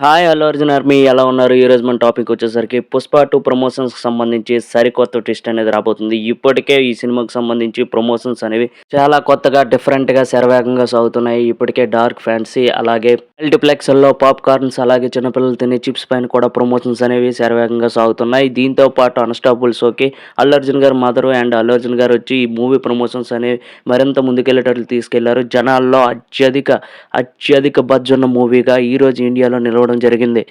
Hi Allu Arjun army. ఎలా ఉన్నారు? ఈరోజు మన టాపిక్ వచ్చేసరికి పుష్ప టూ ప్రమోషన్స్కి సంబంధించి సరికొత్త ట్విస్ట్ అనేది రాబోతుంది. ఇప్పటికే ఈ సినిమాకి సంబంధించి ప్రమోషన్స్ అనేవి చాలా కొత్తగా డిఫరెంట్గా శరవేగంగా సాగుతున్నాయి. ఇప్పటికే డార్క్ ఫ్యాన్సీ అలాగే మల్టీప్లెక్స్లో పాప్ కార్న్స్ అలాగే చిన్నపిల్లలు తినే చిప్స్ పైన కూడా ప్రమోషన్స్ అనేవి శరవేగంగా సాగుతున్నాయి. దీంతో పాటు అన్స్టాపుల్ షోకి అల్లు అర్జున్ గారు మదరు అండ్ అల్లు అర్జున్ గారు వచ్చి ఈ మూవీ ప్రమోషన్స్ అనేవి మరింత ముందుకెళ్ళేటట్లు తీసుకెళ్ళారు. జనాల్లో అత్యధిక అత్యధిక బజ్ ఉన్న మూవీగా ఈ రోజు ఇండియాలో నిలవడం జరిగింది.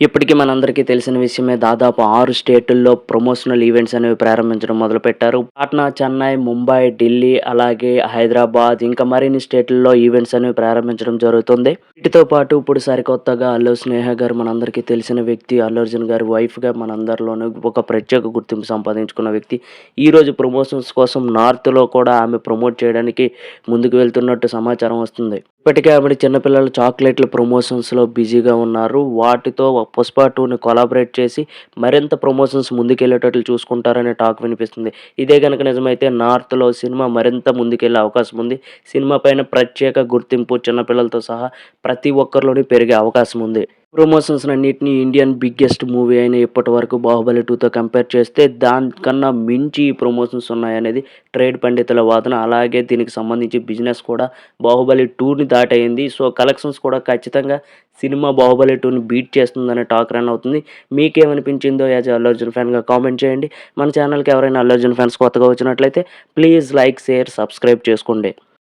ఇప్పటికీ మనందరికీ తెలిసిన విషయమే దాదాపు ఆరు స్టేటుల్లో ప్రమోషనల్ ఈవెంట్స్ అనేవి ప్రారంభించడం మొదలుపెట్టారు. పాట్నా చెన్నై ముంబై ఢిల్లీ అలాగే హైదరాబాద్ ఇంకా మరిన్ని స్టేట్లలో ఈవెంట్స్ అనేవి ప్రారంభించడం జరుగుతుంది. వీటితో పాటు ఇప్పుడు సరికొత్తగా అల్లు స్నేహ గారు మనందరికీ తెలిసిన వ్యక్తి అల్లు అర్జున్ గారి వైఫ్గా మనందరిలోనూ ఒక ప్రత్యేక గుర్తింపు సంపాదించుకున్న వ్యక్తి. ఈరోజు ప్రమోషన్స్ కోసం నార్త్లో కూడా ఆమె ప్రమోట్ చేయడానికి ముందుకు వెళ్తున్నట్టు సమాచారం వస్తుంది. ఇప్పటికే ఆవిడ చిన్నపిల్లల చాక్లెట్ల ప్రమోషన్స్లో బిజీగా ఉన్నారు. వాటితో పుష్ప టూని కొలాబరేట్ చేసి మరింత ప్రమోషన్స్ ముందుకెళ్ళేటట్లు చూసుకుంటారనే టాక్ వినిపిస్తుంది. ఇదే కనుక నిజమైతే నార్త్లో సినిమా మరింత ముందుకెళ్ళే అవకాశం ఉంది. సినిమా పైన ప్రత్యేక గుర్తింపు చిన్నపిల్లలతో సహా ప్రతి ఒక్కరిలోని పెరిగే అవకాశం ఉంది. ప్రమోషన్స్ అన్నింటినీ ఇండియన్ బిగ్గెస్ట్ మూవీ అయిన ఇప్పటి వరకు బాహుబలి టూతో కంపేర్ చేస్తే దానికన్నా మించి ప్రమోషన్స్ ఉన్నాయనేది ట్రేడ్ పండితుల వాదన. అలాగే దీనికి సంబంధించి బిజినెస్ కూడా బాహుబలి టూని దాటైంది సో కలెక్షన్స్ కూడా ఖచ్చితంగా సినిమా బాహుబలి టూని బీట్ చేస్తుందనే టాక్ రన్ అవుతుంది. మీకేమనిపించిందో యాజ్ అల్లు అర్జున్ ఫ్యాన్గా కామెంట్ చేయండి. మన ఛానల్కి ఎవరైనా అల్లు అర్జున్ ఫ్యాన్స్ కొత్తగా వచ్చినట్లయితే ప్లీజ్ లైక్ షేర్ సబ్స్క్రైబ్ చేసుకోండి.